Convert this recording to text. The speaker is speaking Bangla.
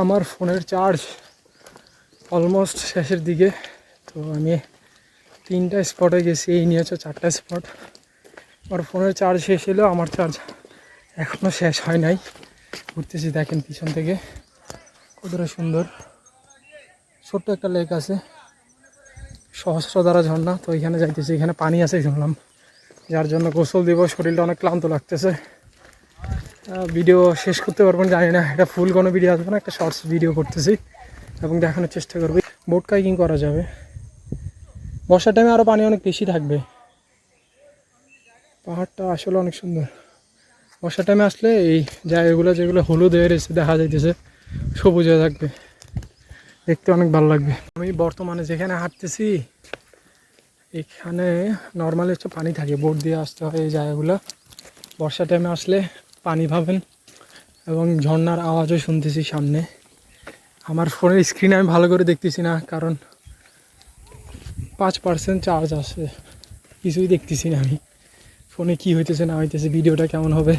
আমার ফোনের চার্জ অলমোস্ট শেষের দিকে, তো আমি তিনটা স্পটে গেছি, এই নিয়ে হচ্ছে চারটা স্পট আমার ফোনের চার্জ শেষ হলেও আমার চার্জ এখনও শেষ হয় নাই। ঘুরতেছি দেখেন পিছন থেকে, কতটা সুন্দর। ছোট্ট একটা লেক আছে। সহস্রধারা ঝর্ণা, তো এখানে যাইতেছি, এখানে পানি আছে শুনলাম। যার জন্য গোসল দিব, শরীরটা অনেক ক্লান্ত লাগতেছে। ভিডিও শেষ করতে পারবেন জানি না, এটা ফুল কোনো ভিডিও আসবে না, একটা শর্টস ভিডিও করতেছি এবং দেখানোর চেষ্টা করব। বোট কাইকিং করা যাবে। বর্ষার টাইমে আরও পানি অনেক বেশি থাকবে। পাহাড়টা আসলে অনেক সুন্দর। বর্ষার টাইমে আসলে এই জায়গাগুলো যেগুলো হলুদ হয়ে রয়েছে, দেখা যাইতেছে, সবুজ থাকবে। দেখতে অনেক ভালো লাগবে। আমি বর্তমানে যেখানে হাঁটতেছি, এখানে নর্মালি হচ্ছে পানি থাকে, বোট দিয়ে আসতে হয় এই জায়গাগুলো। বর্ষা টাইমে আসলে পানি পাবেন এবং ঝর্নার আওয়াজও শুনতেছি সামনে। আমার ফোনের স্ক্রিন আমি ভালো করে দেখতেছি না, কারণ পাঁচ পার্সেন্ট চার্জ আছে। কিছুই দেখতেছি না আমি। ফোনে কি হইতেছে না হইতেছে ভিডিওটা কেমন হবে?